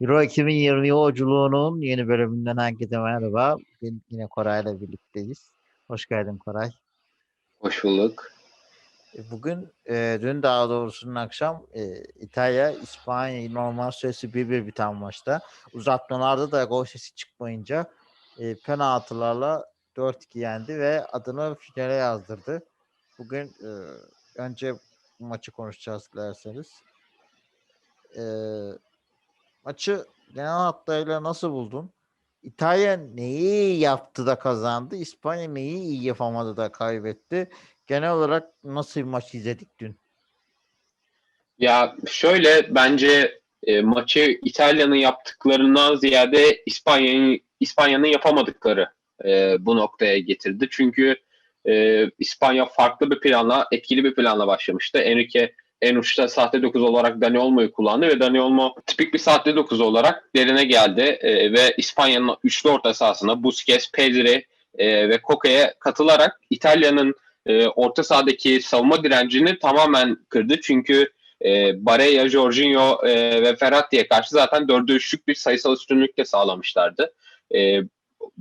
Euro 2020 yolculuğunun yeni bölümünden herkese merhaba. Bugün yine Koray'la birlikteyiz. Hoş geldin Koray. Hoş bulduk. E, Bugün, e, dün daha doğrusu dün akşam e, İtalya, İspanya normal süresi 1-1 biten maçta. Uzatmalarda da gol sesi çıkmayınca e, penaltılarla 4-2 yendi ve adını finale yazdırdı. Bugün e, önce maçı konuşacağız dilerseniz. E, maçı genel hatlarıyla nasıl buldun? İtalya neyi yaptı da kazandı? İspanya neyi iyi yapamadı da kaybetti? Genel olarak nasıl bir maç izledik dün? Ya şöyle bence e, maçı İtalya'nın yaptıklarından ziyade İspanya'nın İspanya'nın yapamadıkları e, bu noktaya getirdi. Çünkü e, İspanya farklı bir planla, etkili bir planla başlamıştı. Enrique en uçta sahte 9 olarak Dani Olmo'yu kullandı ve Dani Olmo tipik bir sahte 9 olarak derine geldi e, ve İspanya'nın üçlü orta sahasına Busquets, Pedri e, ve Koke'ye katılarak İtalya'nın e, orta sahadaki savunma direncini tamamen kırdı. Çünkü e, Barella, Jorginho e, ve Ferratti'ye karşı zaten dördü üçlük bir sayısal üstünlük de sağlamışlardı. E,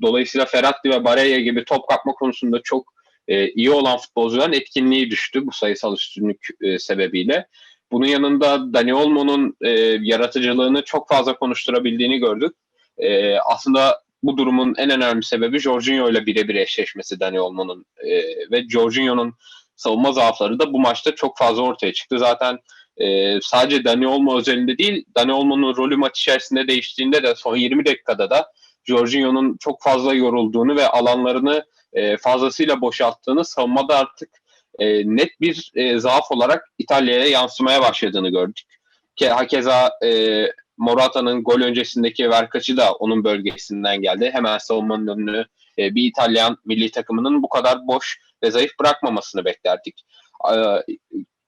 dolayısıyla Ferratti ve Barella gibi top kapma konusunda çok e, iyi olan futbolcuların etkinliği düştü bu sayısal üstünlük e, sebebiyle. Bunun yanında Dani Olmo'nun e, yaratıcılığını çok fazla konuşturabildiğini gördük. E, aslında bu durumun en önemli sebebi Jorginho ile birebir eşleşmesi Dani Olmo'nun e, ve Jorginho'nun savunma zaafları da bu maçta çok fazla ortaya çıktı. Zaten e, sadece Dani Olmo özelinde değil, Dani Olmo'nun rolü maç içerisinde değiştiğinde de son 20 dakikada da Jorginho'nun çok fazla yorulduğunu ve alanlarını e, fazlasıyla boşalttığını savunmada artık e, net bir e, zaaf olarak İtalya'ya yansımaya başladığını gördük. Ke, hakeza e, Morata'nın gol öncesindeki verkaçı da onun bölgesinden geldi. Hemen savunmanın önünü e, bir İtalyan milli takımının bu kadar boş ve zayıf bırakmamasını beklerdik. E,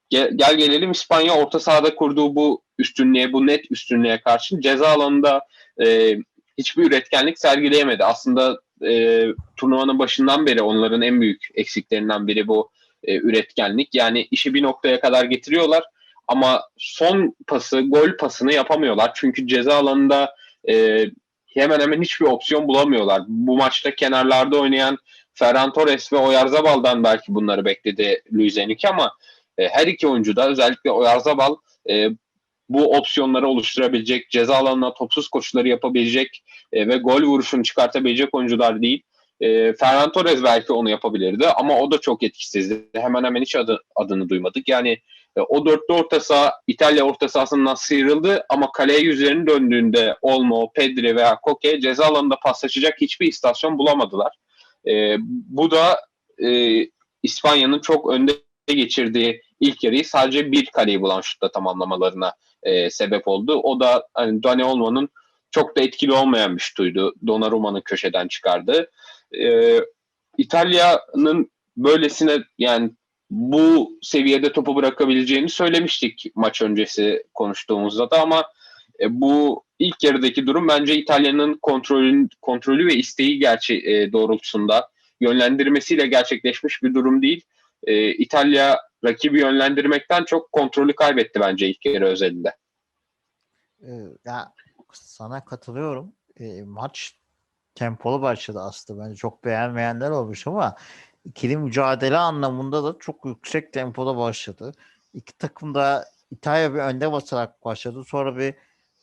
gel, gel gelelim İspanya orta sahada kurduğu bu üstünlüğe, bu net üstünlüğe karşı ceza alanında e, hiçbir üretkenlik sergileyemedi. Aslında e, turnuvanın başından beri onların en büyük eksiklerinden biri bu e, üretkenlik. Yani işi bir noktaya kadar getiriyorlar ama son pası, gol pasını yapamıyorlar. Çünkü ceza alanında e, hemen hemen hiçbir opsiyon bulamıyorlar. Bu maçta kenarlarda oynayan Ferran Torres ve Oyarzabal'dan belki bunları bekledi Luis Enrique ama e, her iki oyuncu da özellikle Oyarzabal e, bu opsiyonları oluşturabilecek, ceza alanına topsuz koşuları yapabilecek e, ve gol vuruşunu çıkartabilecek oyuncular değil. E, Ferran Torres belki onu yapabilirdi ama o da çok etkisizdi. Hemen hemen hiç adı, adını duymadık. Yani e, o dörtlü orta saha İtalya orta sahasından sıyrıldı ama kaleye yüzlerini döndüğünde Olmo, Pedri veya Koke ceza alanında paslaşacak hiçbir istasyon bulamadılar. E, bu da e, İspanya'nın çok önde geçirdiği ilk yarıyı sadece bir kaleyi bulan şutta tamamlamalarına e, sebep oldu. O da hani Dani Olmo'nun çok da etkili olmayan bir şutuydu. Donnarumma'nın köşeden çıkardı. E, İtalya'nın böylesine yani bu seviyede topu bırakabileceğini söylemiştik maç öncesi konuştuğumuzda da ama e, bu ilk yarıdaki durum bence İtalya'nın kontrolü, kontrolü ve isteği gerçi e, doğrultusunda yönlendirmesiyle gerçekleşmiş bir durum değil. E, İtalya rakibi yönlendirmekten çok kontrolü kaybetti bence ilk yarı özelinde. Ee, ya sana katılıyorum. Ee, maç tempolu başladı aslında. Bence çok beğenmeyenler olmuş ama ikili mücadele anlamında da çok yüksek tempoda başladı. İki takım da İtalya bir önde basarak başladı. Sonra bir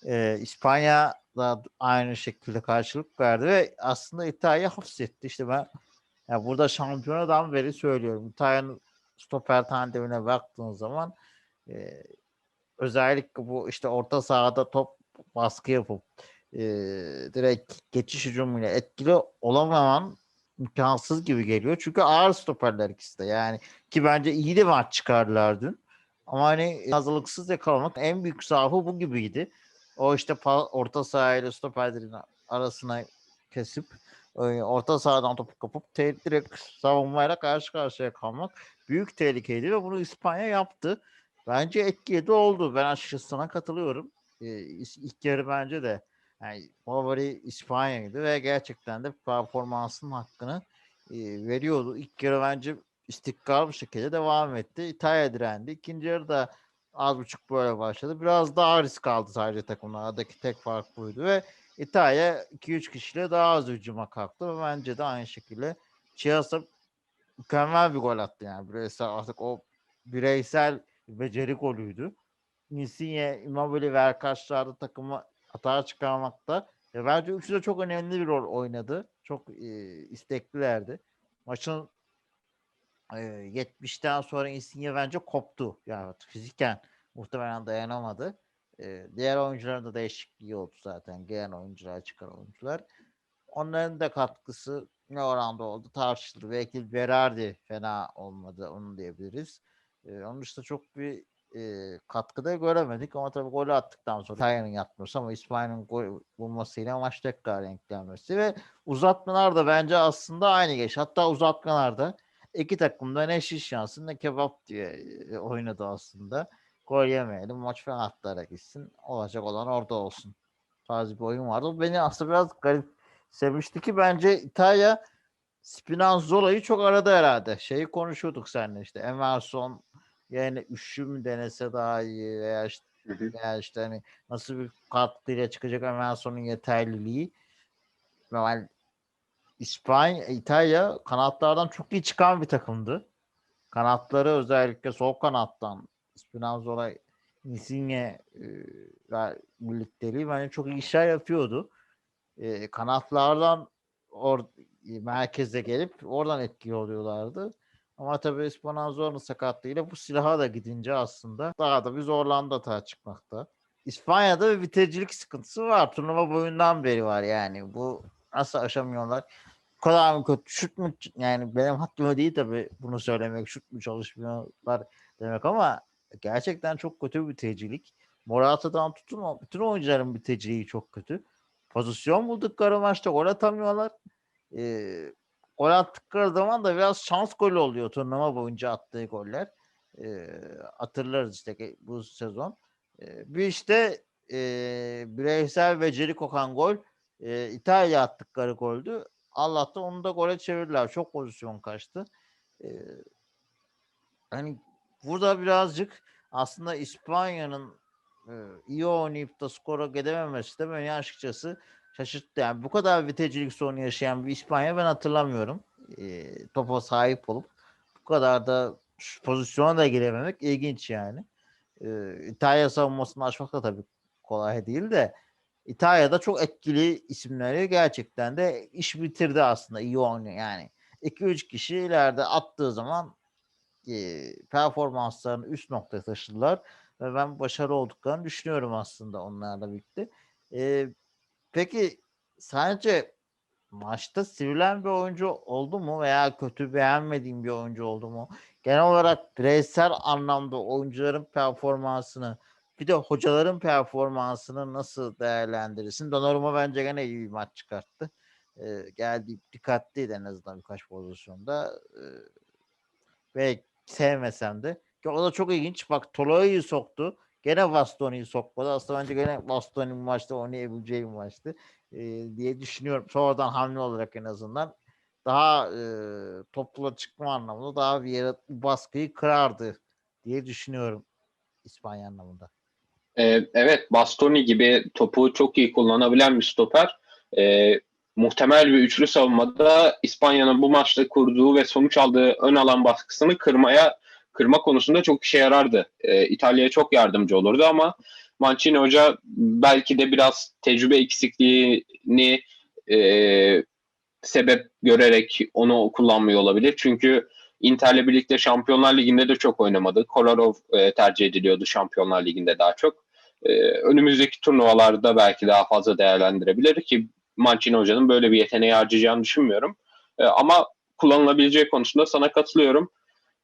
e, İspanya da aynı şekilde karşılık verdi ve aslında İtalya hapsetti. İşte ben ya burada şampiyonadan beri söylüyorum. İtalya'nın stoper tandemine baktığın zaman e, özellikle bu işte orta sahada top baskı yapıp e, direkt geçiş hücumuyla etkili olamaman imkansız gibi geliyor. Çünkü ağır stoperler ikisi de yani ki bence iyi de maç çıkardılar dün. Ama hani hazırlıksız yakalamak en büyük zaafı bu gibiydi. O işte orta sahayla stoperlerin arasına kesip orta sahadan topu kapıp te- direkt savunmayla karşı karşıya kalmak büyük tehlikeydi ve bunu İspanya yaptı. Bence etkili de oldu. Ben açıkçası sana katılıyorum. Ee, ilk yarı bence de yani favori İspanya'ydı ve gerçekten de performansının hakkını e, veriyordu. İlk yarı bence istikrarlı bir şekilde devam etti. İtalya direndi. İkinci yarıda az buçuk böyle başladı. Biraz daha risk aldı sadece takımlar. Aradaki tek fark buydu ve İtalya 2-3 kişiyle daha az hücuma kalktı ve bence de aynı şekilde Chelsea mükemmel bir gol attı yani. Bireysel artık o bireysel beceri golüydü. Insigne, Immobile ve arkadaşlar takımı hata çıkarmakta. Ve bence üçü de çok önemli bir rol oynadı. Çok e, isteklilerdi. Maçın e, 70'ten sonra Insigne bence koptu. Yani fiziken muhtemelen dayanamadı. Diğer oyuncuların da değişikliği oldu zaten. Gelen oyuncular, çıkan oyuncular. Onların da katkısı ne oranda oldu tartışılır. Belki Berardi fena olmadı onu diyebiliriz. E, onun dışında çok bir e, katkıda göremedik ama tabii golü attıktan sonra İtalya'nın yatması ama İspanya'nın gol bulmasıyla maç tekrar renklenmesi ve uzatmalar da bence aslında aynı geç. Hatta uzatmalarda iki takım da ne şiş şansı ne kebap diye oynadı aslında. Gol yemeyelim maç falan atlara gitsin. Olacak olan orada olsun. Tarzı bir oyun vardı. Beni aslında biraz garip sevmişti ki bence İtalya Spinazzola'yı çok aradı herhalde. Şeyi konuşuyorduk seninle işte. Emerson yani üçlü mü denese daha iyi veya işte, veya işte hani nasıl bir katkıyla çıkacak Emerson'un yeterliliği. Normal İspanya, İtalya kanatlardan çok iyi çıkan bir takımdı. Kanatları özellikle sol kanattan Spinazzola, Insigne e, ve birlikteliği bence çok iyi işler yapıyordu. E, kanatlardan or, merkeze gelip oradan etkili oluyorlardı. Ama tabii Spinazzola'nın sakatlığıyla bu silaha da gidince aslında daha da bir zorlandı hata çıkmakta. İspanya'da bir bitiricilik sıkıntısı var. Turnuva boyundan beri var yani. Bu nasıl aşamıyorlar? Bu kadar mı kötü? Şut mu? Yani benim hakkıma değil tabii bunu söylemek. Şut mu çalışmıyorlar demek ama gerçekten çok kötü bir bitiricilik. Morata'dan tutun bütün oyuncuların bitiriciliği çok kötü. Pozisyon buldukları maçta gol atamıyorlar. Ee, gol attıkları zaman da biraz şans golü oluyor turnuva boyunca attığı goller. Ee, hatırlarız işte bu sezon. Ee, bir işte e, bireysel beceri kokan gol e, İtalya attıkları goldü. Allah'tan onu da gole çevirdiler. Çok pozisyon kaçtı. Ee, hani burada birazcık aslında İspanya'nın e, iyi oynayıp da skora gidememesi de beni açıkçası şaşırttı. Yani bu kadar vitecilik sorunu yaşayan bir İspanya ben hatırlamıyorum. E, topa sahip olup bu kadar da pozisyona da girememek ilginç yani. E, İtalya savunmasını açmak da tabii kolay değil de İtalya'da çok etkili isimleri gerçekten de iş bitirdi aslında iyi oynuyor yani. 2-3 kişi ileride attığı zaman e, üst noktaya taşıdılar ve ben başarılı olduklarını düşünüyorum aslında onlarla birlikte. E, peki sence maçta sivrilen bir oyuncu oldu mu veya kötü beğenmediğin bir oyuncu oldu mu? Genel olarak bireysel anlamda oyuncuların performansını bir de hocaların performansını nasıl değerlendirirsin? Donnarumma bence gene iyi bir maç çıkarttı. Ee, geldi dikkatliydi en azından birkaç pozisyonda. Ee, ve sevmesem de. Ki o da çok ilginç. Bak Tolo'yu soktu. Gene Bastoni'yi sokmadı. Aslında bence gene Bastoni maçta oynayabileceği bir maçtı. Ee, diye düşünüyorum. Sonradan hamle olarak en azından daha e, topla çıkma anlamında daha bir yere baskıyı kırardı diye düşünüyorum İspanya anlamında. Ee, evet Bastoni gibi topu çok iyi kullanabilen bir stoper. Ee, muhtemel bir üçlü savunmada İspanya'nın bu maçta kurduğu ve sonuç aldığı ön alan baskısını kırmaya kırma konusunda çok işe yarardı. Ee, İtalya'ya çok yardımcı olurdu ama Mancini Hoca belki de biraz tecrübe eksikliğini e, sebep görerek onu kullanmıyor olabilir. Çünkü Inter'le birlikte Şampiyonlar Ligi'nde de çok oynamadı. Kolarov e, tercih ediliyordu Şampiyonlar Ligi'nde daha çok. E, önümüzdeki turnuvalarda belki daha fazla değerlendirebilir ki Mancini Hoca'nın böyle bir yeteneği harcayacağını düşünmüyorum. E, ama kullanılabileceği konusunda sana katılıyorum.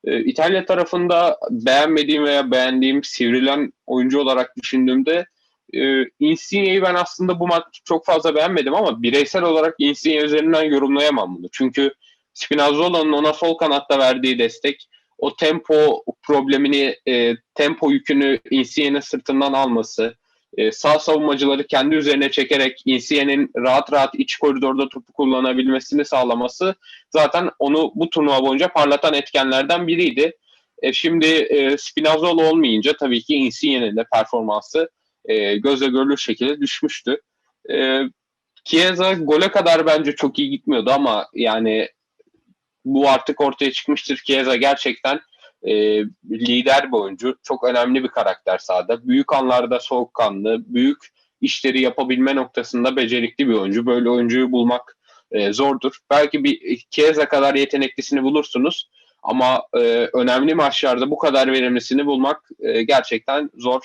E, İtalya tarafında beğenmediğim veya beğendiğim sivrilen oyuncu olarak düşündüğümde e, Insigne'yi ben aslında bu maç çok fazla beğenmedim ama bireysel olarak Insigne üzerinden yorumlayamam bunu. Çünkü Spinazzola'nın ona sol kanatta verdiği destek, o tempo problemini, e, tempo yükünü Insigne'nin sırtından alması, e, sağ savunmacıları kendi üzerine çekerek Insigne'nin rahat rahat iç koridorda topu kullanabilmesini sağlaması zaten onu bu turnuva boyunca parlatan etkenlerden biriydi. E, şimdi e, Spinazzola olmayınca tabii ki Insigne'nin de performansı e, gözle görülür şekilde düşmüştü. E, Chiesa gole kadar bence çok iyi gitmiyordu ama yani bu artık ortaya çıkmıştır. Chiesa gerçekten e, lider bir oyuncu. Çok önemli bir karakter sahada. Büyük anlarda soğukkanlı, büyük işleri yapabilme noktasında becerikli bir oyuncu. Böyle oyuncuyu bulmak e, zordur. Belki bir Chiesa kadar yeteneklisini bulursunuz ama e, önemli maçlarda bu kadar verimlisini bulmak e, gerçekten zor.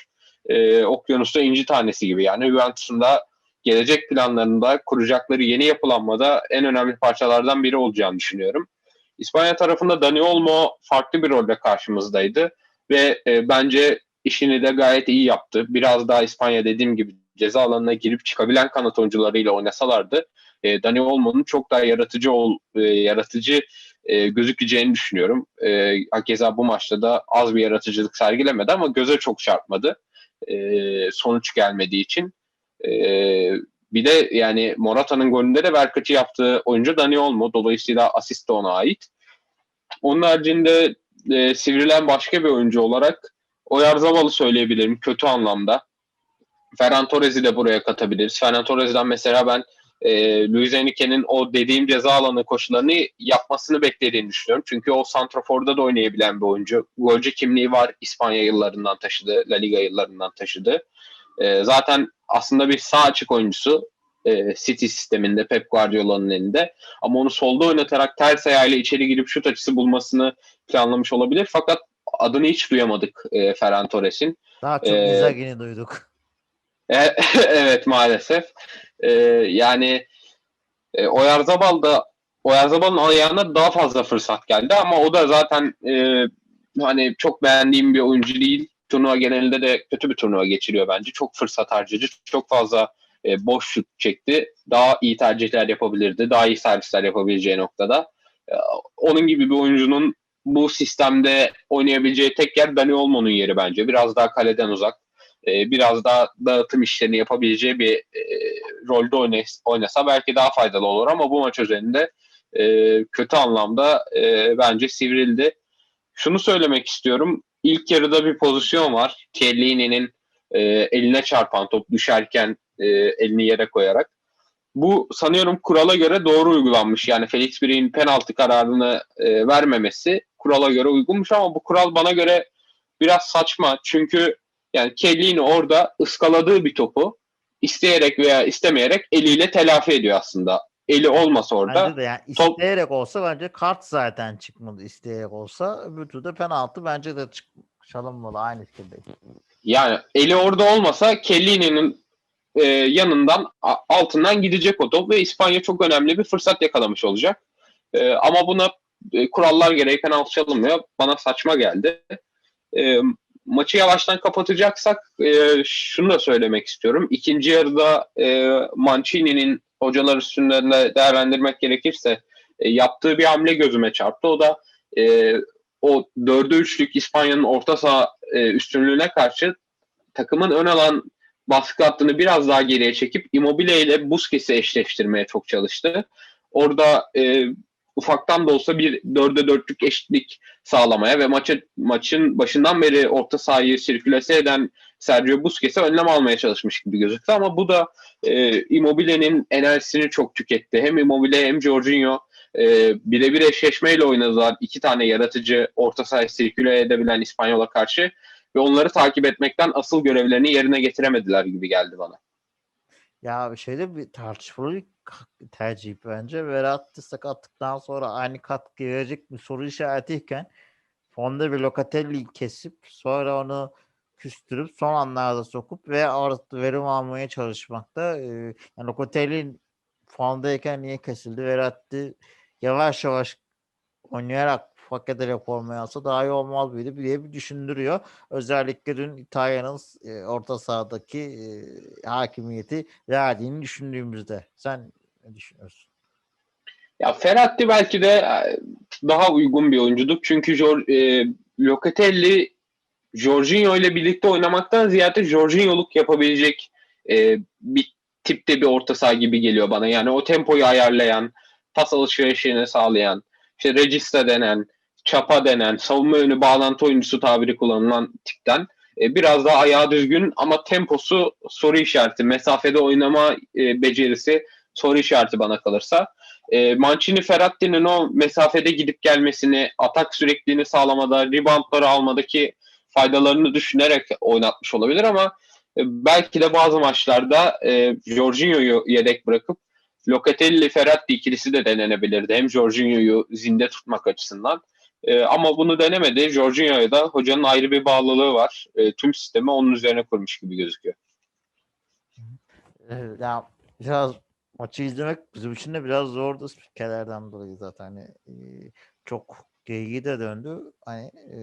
E, okyanusta inci tanesi gibi yani Juventus'un da gelecek planlarında kuracakları yeni yapılanmada en önemli parçalardan biri olacağını düşünüyorum. İspanya tarafında Dani Olmo farklı bir rolde karşımızdaydı ve e, bence işini de gayet iyi yaptı. Biraz daha İspanya dediğim gibi ceza alanına girip çıkabilen kanat oyuncularıyla oynasalardı e, Dani Olmo'nun çok daha yaratıcı ol, e, yaratıcı e, gözükeceğini düşünüyorum. E, Hakeza bu maçta da az bir yaratıcılık sergilemedi ama göze çok çarpmadı. E, sonuç gelmediği için. E, bir de yani Morata'nın golünde de Verkaç'ı yaptığı oyuncu Dani Olmo. Dolayısıyla asist de ona ait. Onun haricinde e, sivrilen başka bir oyuncu olarak Oyarzabal'ı söyleyebilirim kötü anlamda. Ferran Torres'i de buraya katabiliriz. Ferran Torres'den mesela ben e, Luis Enrique'nin o dediğim ceza alanı koşularını yapmasını beklediğini düşünüyorum. Çünkü o Santrafor'da da oynayabilen bir oyuncu. Golcü kimliği var İspanya yıllarından taşıdı, La Liga yıllarından taşıdı. E, zaten aslında bir sağ açık oyuncusu e, City sisteminde Pep Guardiola'nın elinde. Ama onu solda oynatarak ters ayağıyla içeri girip şut açısı bulmasını planlamış olabilir. Fakat adını hiç duyamadık e, Ferran Torres'in. Daha çok Ee, Inzaghi'ni duyduk. E, evet maalesef. E, yani e, Oyarzabal da Oyarzabal'ın ayağına daha fazla fırsat geldi ama o da zaten e, hani çok beğendiğim bir oyuncu değil. Turnuva genelinde de kötü bir turnuva geçiriyor bence. Çok fırsat harcayıcı, çok fazla e, boş şut çekti. Daha iyi tercihler yapabilirdi. Daha iyi servisler yapabileceği noktada. E, onun gibi bir oyuncunun bu sistemde oynayabileceği tek yer Dani Olmo'nun yeri bence. Biraz daha kaleden uzak. e, biraz daha dağıtım işlerini yapabileceği bir e, rolde oynay- oynasa belki daha faydalı olur ama bu maç üzerinde e, kötü anlamda e, bence sivrildi. Şunu söylemek istiyorum. İlk yarıda bir pozisyon var. Chiellini'nin e, eline çarpan top düşerken e, elini yere koyarak. Bu sanıyorum kurala göre doğru uygulanmış. Yani Felix Birik'in penaltı kararını e, vermemesi kurala göre uygunmuş ama bu kural bana göre biraz saçma. Çünkü yani Chiellini orada ıskaladığı bir topu isteyerek veya istemeyerek eliyle telafi ediyor aslında. Eli olmasa orada Bence de yani top- isteyerek olsa bence kart zaten çıkmadı isteyerek olsa. Öbür türlü penaltı bence de çık çalınmalı aynı şekilde. Yani eli orada olmasa Kellini'nin e, yanından altından gidecek o top ve İspanya çok önemli bir fırsat yakalamış olacak. E, ama buna e, kurallar gereği penaltı çalınmıyor. Bana saçma geldi. E, maçı yavaştan kapatacaksak e, şunu da söylemek istiyorum. İkinci yarıda e, Mancini'nin hocalar üstünlerinde değerlendirmek gerekirse e, yaptığı bir hamle gözüme çarptı. O da e, o dördü üçlük İspanya'nın orta saha e, üstünlüğüne karşı takımın ön alan baskı hattını biraz daha geriye çekip Immobile ile Busquets'i eşleştirmeye çok çalıştı. Orada e, ufaktan da olsa bir dörde dörtlük eşitlik sağlamaya ve maçı, maçın başından beri orta sahayı sirkülese eden Sergio Busquets'e önlem almaya çalışmış gibi gözüktü ama bu da e, Immobile'nin enerjisini çok tüketti. Hem Immobile hem Jorginho e, birebir eşleşmeyle oynadılar. İki tane yaratıcı orta sahayı sirküle edebilen İspanyol'a karşı ve onları takip etmekten asıl görevlerini yerine getiremediler gibi geldi bana. Ya şeyde bir tartışmalı tercih bence. Verratti sakatlıktan sonra aynı katkı verecek bir soru işaretiyken fonda bir Locatelli'yi kesip sonra onu küstürüp son anlarda sokup ve artı verim almaya çalışmakta. Ee, yani Locatelli formdayken niye kesildi? Verratti yavaş yavaş oynayarak hak ederek formaya alsa daha iyi olmaz mıydı diye bir düşündürüyor. Özellikle dün İtalya'nın e, orta sahadaki e, hakimiyeti verdiğini düşündüğümüzde. Sen ne düşünüyorsun? Ya Ferrati belki de e, daha uygun bir oyunculuk. Çünkü Jor- e, Locatelli Jorginho ile birlikte oynamaktan ziyade Jorginho'luk yapabilecek e, bir tipte bir orta saha gibi geliyor bana. Yani o tempoyu ayarlayan, pas alışverişini sağlayan, işte regista denen, çapa denen savunma yönü bağlantı oyuncusu tabiri kullanılan tipten e, biraz daha ayağı düzgün ama temposu soru işareti. Mesafede oynama e, becerisi soru işareti bana kalırsa. E, Mancini Ferratti'nin o mesafede gidip gelmesini, atak sürekliliğini sağlamada, reboundları almadaki faydalarını düşünerek oynatmış olabilir ama e, belki de bazı maçlarda e, Jorginho'yu yedek bırakıp Locatelli Ferrati ikilisi de denenebilirdi. Hem Jorginho'yu zinde tutmak açısından. E, ama bunu denemedi. Jorginho'ya da hocanın ayrı bir bağlılığı var. E, tüm sistemi onun üzerine kurmuş gibi gözüküyor. Ya biraz maçı izlemek bizim için de biraz zordu spikerlerden dolayı zaten. Hani, e, çok geyiği de döndü. Hani e,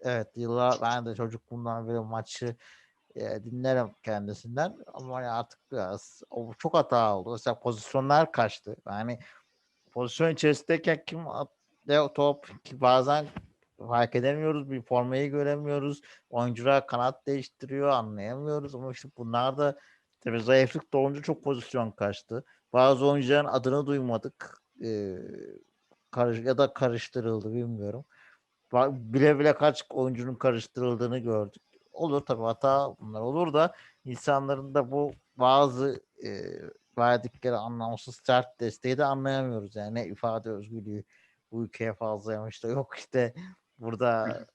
evet yıllar ben de çocukluğumdan beri maçı e, dinlerim kendisinden ama hani artık biraz o çok hata oldu. Mesela pozisyonlar kaçtı. Yani pozisyon içerisindeyken kim atlıyor top ki bazen fark edemiyoruz. Bir formayı göremiyoruz. Oyuncular kanat değiştiriyor anlayamıyoruz ama işte bunlar da tabii zayıflık doğunca çok pozisyon kaçtı. Bazı oyuncuların adını duymadık. Ee, karış ya da karıştırıldı bilmiyorum. Bile bile kaç oyuncunun karıştırıldığını gördük. Olur tabii hata bunlar olur da insanların da bu bazı e, verdikleri anlamsız sert desteği de anlayamıyoruz. Yani ne ifade özgürlüğü bu ülkeye fazlaymış da yok işte burada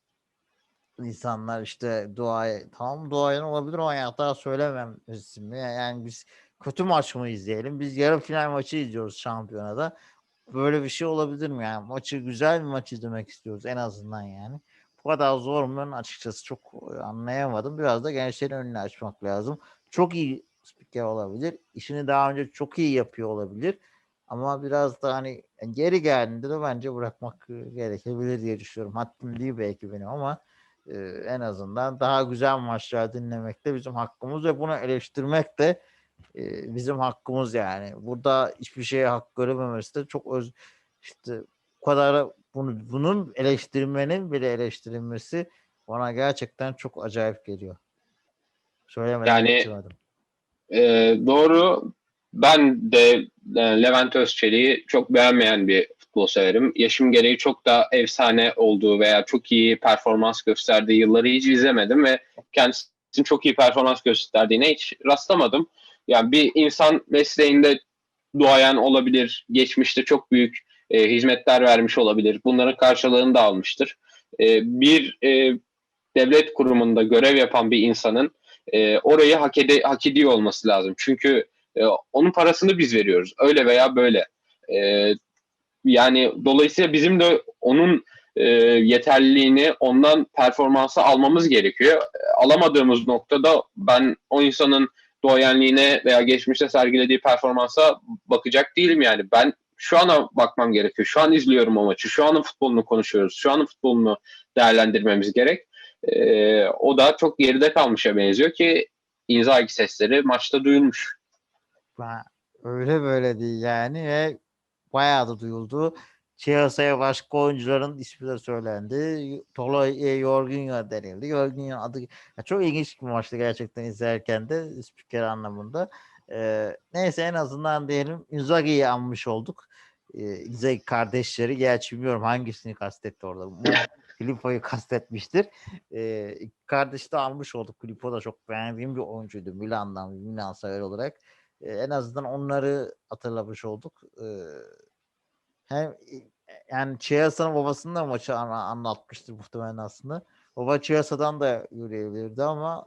insanlar işte duaya tamam duayen olabilir ama hata söylememesi mi? Yani biz kötü maç mı izleyelim? Biz yarı final maçı izliyoruz şampiyonada. Böyle bir şey olabilir mi? Yani maçı güzel bir maç izlemek istiyoruz en azından yani. Bu kadar zor mu? Açıkçası çok e, anlayamadım. Biraz da gençlerin önünü açmak lazım. Çok iyi spiker olabilir. İşini daha önce çok iyi yapıyor olabilir. Ama biraz da hani geri geldiğinde de bence bırakmak e, gerekebilir diye düşünüyorum. Haddim değil belki benim ama e, en azından daha güzel maçlar dinlemek de bizim hakkımız ve bunu eleştirmek de e, bizim hakkımız yani. Burada hiçbir şeye hak görememesi de çok öz işte bu kadar bunu, bunun eleştirmenin bile eleştirilmesi bana gerçekten çok acayip geliyor. Söylemeden Yani-. Ee, doğru. Ben de e, Levent Özçelik'i çok beğenmeyen bir futbol severim. Yaşım gereği çok da efsane olduğu veya çok iyi performans gösterdiği yılları hiç izlemedim ve kendisinin çok iyi performans gösterdiğine hiç rastlamadım. Yani bir insan mesleğinde duayen olabilir, geçmişte çok büyük e, hizmetler vermiş olabilir. Bunların karşılığını da almıştır. E, bir e, devlet kurumunda görev yapan bir insanın e, orayı hak, ede, hak ediyor olması lazım. Çünkü e, onun parasını biz veriyoruz. Öyle veya böyle. E, yani dolayısıyla bizim de onun e, yeterliliğini, ondan performansı almamız gerekiyor. E, Alamadığımız noktada ben o insanın doğayanliğine veya geçmişte sergilediği performansa bakacak değilim yani. Ben şu ana bakmam gerekiyor. Şu an izliyorum o maçı. Şu anın futbolunu konuşuyoruz. Şu anın futbolunu değerlendirmemiz gerek. E, o da çok geride kalmışa benziyor ki Inzaghi sesleri maçta duyulmuş. Öyle böyle değil yani ve bayağı da duyuldu. Chelsea'ye başka oyuncuların ismi söylendi. Tolay Jorginho denildi. Jorginho adı Ya çok ilginç bir maçtı gerçekten izlerken de spiker anlamında. Ee, neyse en azından diyelim Inzaghi'yi anmış olduk. Ee, Inzaghi kardeşleri gerçi bilmiyorum hangisini kastetti orada. Filippo'yu kastetmiştir. İki kardeşi de almış olduk. Filippo da çok beğendiğim bir oyuncuydu. Milan'dan, Milan sever olarak. Ee, en azından onları hatırlamış olduk. Ee, hem yani Chiesa'nın babasının da maçı anlatmıştır muhtemelen aslında. Baba Chiesa'dan da yürüyebilirdi ama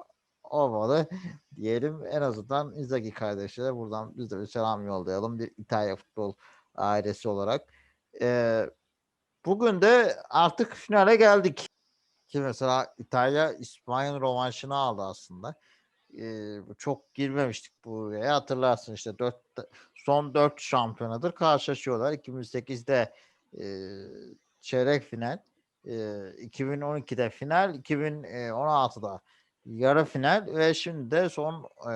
olmadı. Diyelim en azından Inzaghi kardeşlere buradan biz de bir selam yollayalım. Bir İtalya futbol ailesi olarak. Ee, bugün de artık finale geldik. Ki mesela İtalya İspanya'nın rövanşını aldı aslında. Ee, çok girmemiştik buraya. Hatırlarsın işte dört, son 4 şampiyonadır karşılaşıyorlar. 2008'de e, çeyrek final, e, 2012'de final, 2016'da yarı final ve şimdi de son e,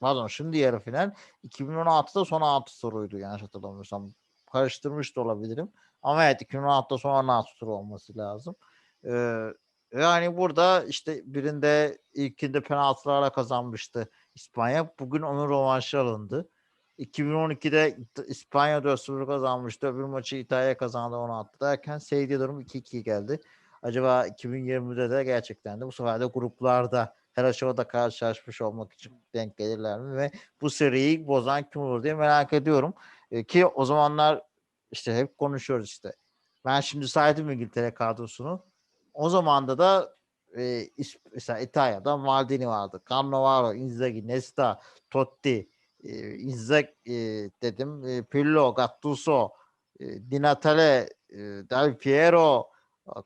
pardon şimdi yarı final 2016'da son 6 soruydu yanlış hatırlamıyorsam. Karıştırmış da olabilirim. Ama evet 2016'da son 16 soru olması lazım. Ee, yani burada işte birinde ilkinde penaltılarla kazanmıştı İspanya. Bugün onun rövanşı alındı. 2012'de İt- İspanya 4-0 kazanmıştı. Öbür maçı İtalya kazandı 16 derken seyirci durum 2-2 geldi. Acaba 2020'de de gerçekten de bu sefer de gruplarda her aşamada karşılaşmış olmak için denk gelirler mi ve bu seriyi bozan kim olur diye merak ediyorum. E, ki o zamanlar işte hep konuşuyoruz işte. Ben şimdi saydım İngiltere kadrosunu. O zamanda da e, mesela İtalya'da Maldini vardı. Cannavaro, Inzaghi, Nesta, Totti, e, Inzaghi e, dedim. E, Pirlo, Gattuso, e, Di Natale, e, Del Piero,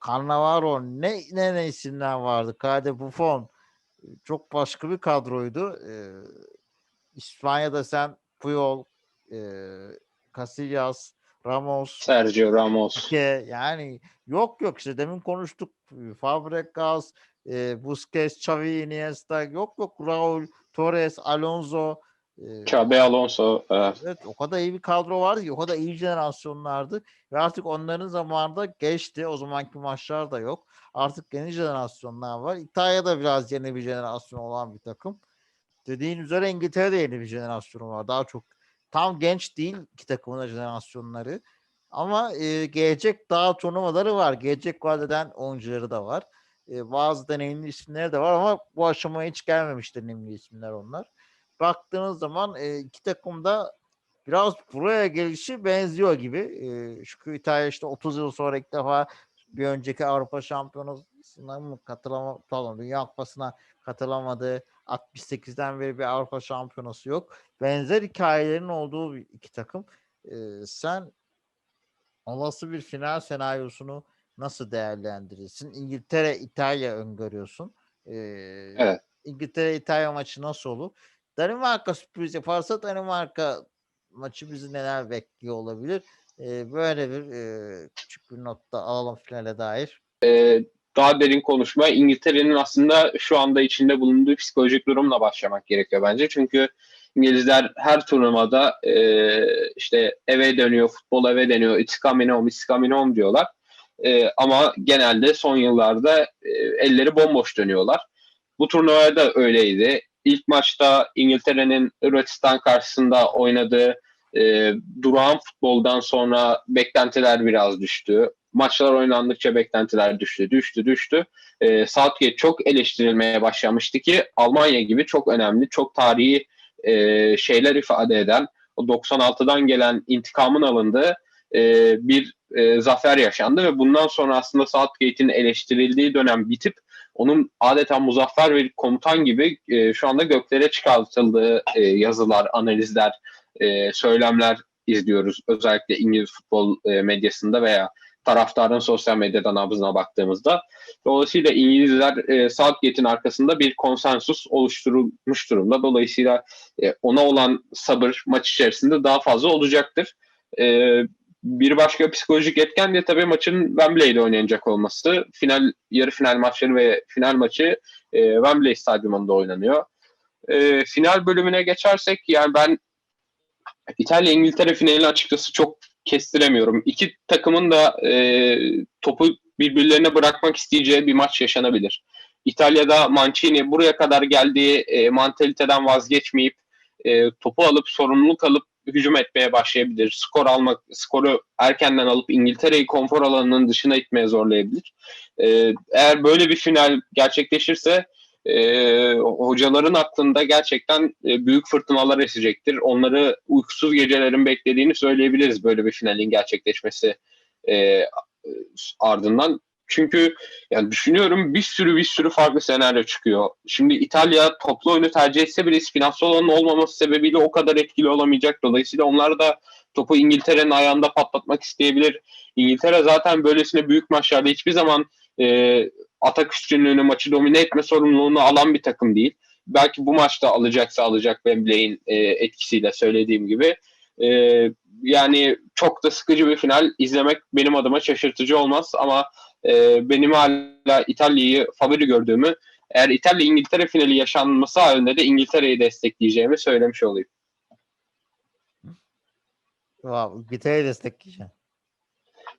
Cannavaro ne ne ne isimler vardı. Kade Buffon. E, Çok başka bir kadroydu. E, İspanya'da sen Puyol, e, Casillas, Ramos, Sergio Ramos. Yani yok yok işte demin konuştuk Fabregas, e, Busquets, Xavi, Iniesta yok yok Raul, Torres, Alonso e, Xabi Alonso. evet. evet o kadar iyi bir kadro vardı ki o kadar iyi jenerasyonlardı ve artık onların zamanında geçti o zamanki maçlar da yok artık yeni jenerasyonlar var İtalya'da biraz yeni bir jenerasyon olan bir takım dediğin üzere İngiltere'de yeni bir jenerasyonu var daha çok tam genç değil iki takımın da jenerasyonları ama e, gelecek daha turnuvaları var. Gelecek vaat eden oyuncuları da var. E, bazı deneyimli isimleri de var ama bu aşamaya hiç gelmemiş deneyimli isimler onlar. Baktığınız zaman e, iki takım da biraz buraya gelişi benziyor gibi. E, çünkü İtalya işte 30 yıl sonra ilk defa bir önceki Avrupa Şampiyonası'na mı katılama, pardon Dünya Kupası'na katılamadı. 68'den beri bir Avrupa Şampiyonası yok. Benzer hikayelerin olduğu iki takım. E, sen olası bir final senaryosunu nasıl değerlendirirsin? İngiltere İtalya öngörüyorsun. Ee, Evet. İngiltere İtalya maçı nasıl olur? Danimarka sürpriz yaparsa Danimarka maçı bizi neler bekliyor olabilir? Ee, böyle bir e, küçük bir notta alalım finale dair. daha derin konuşma İngiltere'nin aslında şu anda içinde bulunduğu psikolojik durumla başlamak gerekiyor bence. Çünkü İngilizler her turnuvada e, işte eve dönüyor, futbol eve dönüyor, it's coming home, it's coming home diyorlar. E, ama genelde son yıllarda e, elleri bomboş dönüyorlar. Bu turnuvaya da öyleydi. İlk maçta İngiltere'nin Hırvatistan karşısında oynadığı e, durağan futboldan sonra beklentiler biraz düştü maçlar oynandıkça beklentiler düştü, düştü, düştü. Ee, Southgate çok eleştirilmeye başlamıştı ki Almanya gibi çok önemli, çok tarihi e, şeyler ifade eden, o 96'dan gelen intikamın alındığı e, bir e, zafer yaşandı ve bundan sonra aslında Southgate'in eleştirildiği dönem bitip onun adeta muzaffer bir komutan gibi e, şu anda göklere çıkartıldığı e, yazılar, analizler, e, söylemler izliyoruz. Özellikle İngiliz futbol e, medyasında veya taraftarın sosyal medyadan nabzına baktığımızda. Dolayısıyla İngilizler e, Southgate'in arkasında bir konsensus oluşturulmuş durumda. Dolayısıyla e, ona olan sabır maç içerisinde daha fazla olacaktır. E, bir başka psikolojik etken de tabii maçın Wembley'de oynanacak olması. Final, yarı final maçları ve final maçı e, Wembley stadyumunda oynanıyor. E, final bölümüne geçersek yani ben İtalya İngiltere finalini açıkçası çok kestiremiyorum. İki takımın da e, topu birbirlerine bırakmak isteyeceği bir maç yaşanabilir. İtalya'da Mancini buraya kadar geldiği e, mantaliteden vazgeçmeyip e, topu alıp sorumluluk alıp hücum etmeye başlayabilir. Skor almak, skoru erkenden alıp İngiltere'yi konfor alanının dışına itmeye zorlayabilir. E, eğer böyle bir final gerçekleşirse e, hocaların aklında gerçekten e, büyük fırtınalar esecektir. Onları uykusuz gecelerin beklediğini söyleyebiliriz böyle bir finalin gerçekleşmesi e, ardından. Çünkü yani düşünüyorum bir sürü bir sürü farklı senaryo çıkıyor. Şimdi İtalya toplu oyunu tercih etse bile finansal alanın olmaması sebebiyle o kadar etkili olamayacak. Dolayısıyla onlar da topu İngiltere'nin ayağında patlatmak isteyebilir. İngiltere zaten böylesine büyük maçlarda hiçbir zaman e, atak üstünlüğünü, maçı domine etme sorumluluğunu alan bir takım değil. Belki bu maçta alacaksa alacak Wembley'in e, etkisiyle söylediğim gibi. E, yani çok da sıkıcı bir final izlemek benim adıma şaşırtıcı olmaz ama e, benim hala İtalya'yı favori gördüğümü eğer İtalya-İngiltere finali yaşanması halinde de İngiltere'yi destekleyeceğimi söylemiş olayım. Wow, İngiltere'yi destekleyeceğim.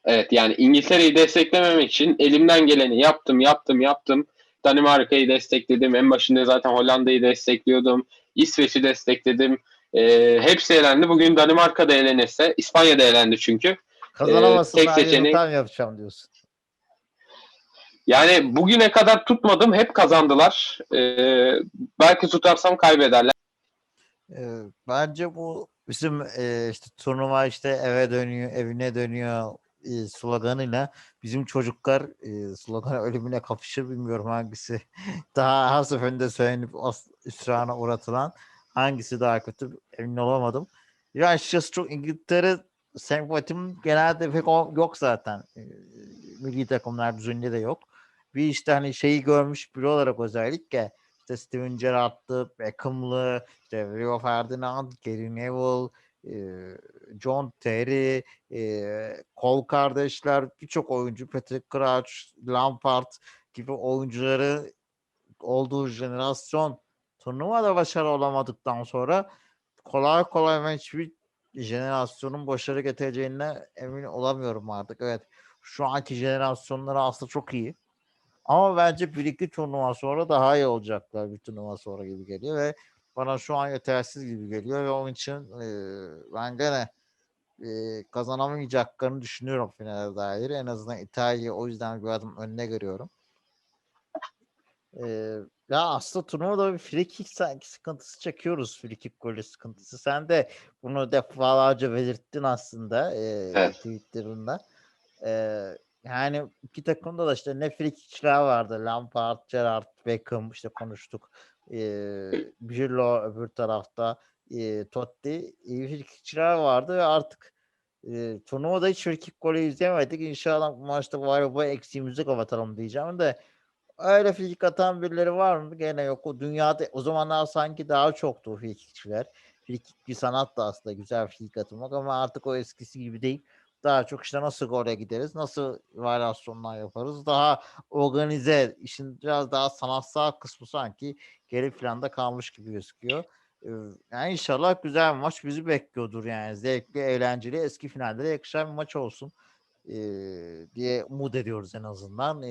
Evet yani İngiltere'yi desteklememek için elimden geleni yaptım, yaptım, yaptım. Danimarka'yı destekledim. En başında zaten Hollanda'yı destekliyordum. İsveç'i destekledim. E, hepsi elendi. Bugün Danimarka da elenirse, İspanya da elendi çünkü. Kazanamasın tek ben bir seçeneği- yapacağım diyorsun. Yani bugüne kadar tutmadım. Hep kazandılar. E, belki tutarsam kaybederler. Ee, bence bu bizim e, işte turnuva işte eve dönüyor, evine dönüyor e, sloganıyla bizim çocuklar e, slogan ölümüne kapışır bilmiyorum hangisi daha her seferinde söylenip hüsrana uğratılan hangisi daha kötü emin olamadım. Ya açıkçası çok İngiltere sempatim genelde pek yok zaten. E, milli takımlar düzeninde de yok. Bir işte hani şeyi görmüş biri olarak özellikle işte Steven Gerrard'lı, Beckham'lı, işte Rio Ferdinand, Gary Neville, John Terry, Cole kardeşler, birçok oyuncu, Patrick Crouch, Lampard gibi oyuncuları olduğu jenerasyon turnuvada başarı olamadıktan sonra kolay kolay ben hiçbir jenerasyonun başarı getireceğine emin olamıyorum artık. Evet şu anki jenerasyonları aslında çok iyi. Ama bence bir iki turnuva sonra daha iyi olacaklar bir turnuva sonra gibi geliyor ve bana şu an yetersiz gibi geliyor ve onun için e, ben gene e, kazanamayacaklarını düşünüyorum finale dair. En azından İtalya'yı o yüzden bir adım önüne görüyorum. E, ya aslında turnuvada bir free kick sanki sıkıntısı çekiyoruz. Free kick golü sıkıntısı. Sen de bunu defalarca belirttin aslında e, Evet. Twitter'ında. E, yani iki takımda da işte ne frikikçiler vardı. Lampard, Gerrard, Beckham işte konuştuk. Ee, Pirlo öbür tarafta e, Totti. İyi frikikçiler vardı ve artık e, turnuvada hiç frikik golü izleyemedik. İnşallah bu maçta var bu eksiğimizi kapatalım diyeceğim de öyle frikik atan birileri var mı? Gene yok. O dünyada o zamanlar sanki daha çoktu frikikçiler. Frikik bir sanat da aslında güzel frikik atmak ama artık o eskisi gibi değil daha çok işte nasıl gole gideriz, nasıl varyasyonlar yaparız, daha organize, işin biraz daha sanatsal kısmı sanki geri planda kalmış gibi gözüküyor. Yani inşallah güzel bir maç bizi bekliyordur yani. Zevkli, eğlenceli, eski finallere yakışan bir maç olsun diye umut ediyoruz en azından.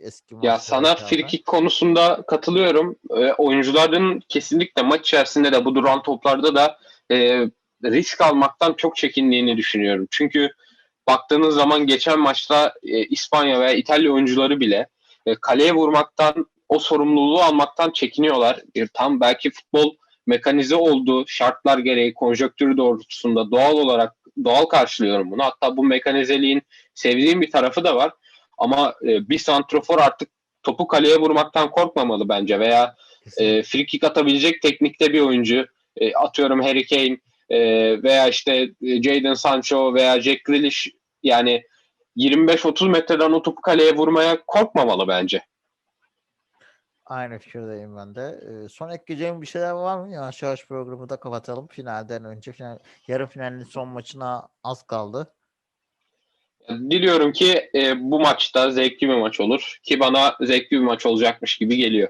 Eski Ya sana frikik konusunda katılıyorum. Ee, oyuncuların kesinlikle maç içerisinde de bu duran toplarda da e, risk almaktan çok çekindiğini düşünüyorum. Çünkü baktığınız zaman geçen maçta e, İspanya veya İtalya oyuncuları bile e, kaleye vurmaktan, o sorumluluğu almaktan çekiniyorlar. Bir tam belki futbol mekanize olduğu şartlar gereği konjonktürü doğrultusunda doğal olarak doğal karşılıyorum bunu. Hatta bu mekanizeliğin sevdiğim bir tarafı da var. Ama e, bir santrofor artık topu kaleye vurmaktan korkmamalı bence veya e, free kick atabilecek teknikte bir oyuncu e, atıyorum Harry Kane e, veya işte e, Jadon Sancho veya Jack Grealish yani 25-30 metreden o topu kaleye vurmaya korkmamalı bence. Aynı fikirdeyim ben de. Ee, son ekleyeceğim bir şeyler var mı? Yavaş yavaş programı da kapatalım. Finalden önce final, yarı finalin son maçına az kaldı. Diliyorum ki e, bu maçta zevkli bir maç olur ki bana zevkli bir maç olacakmış gibi geliyor.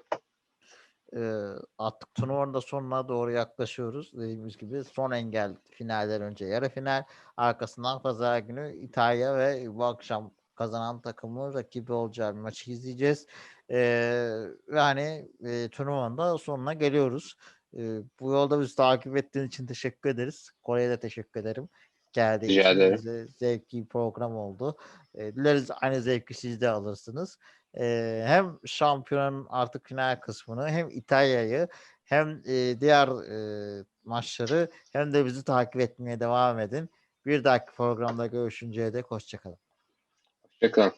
Ee, artık turnuvanın da sonuna doğru yaklaşıyoruz. Dediğimiz gibi son engel finalden önce yarı final. Arkasından pazar günü İtalya ve bu akşam kazanan takımın rakibi olacağı bir maçı izleyeceğiz. Ee, yani e, turnuvanın da sonuna geliyoruz. Ee, bu yolda bizi takip ettiğin için teşekkür ederiz. Kore'ye de teşekkür ederim. Geldiği Rica için ederim. zevkli bir program oldu. Ee, dileriz aynı zevki siz de alırsınız. Hem şampiyonun artık final kısmını hem İtalya'yı hem diğer maçları hem de bizi takip etmeye devam edin. Bir dahaki programda görüşünceye dek hoşçakalın. Hoşçakalın.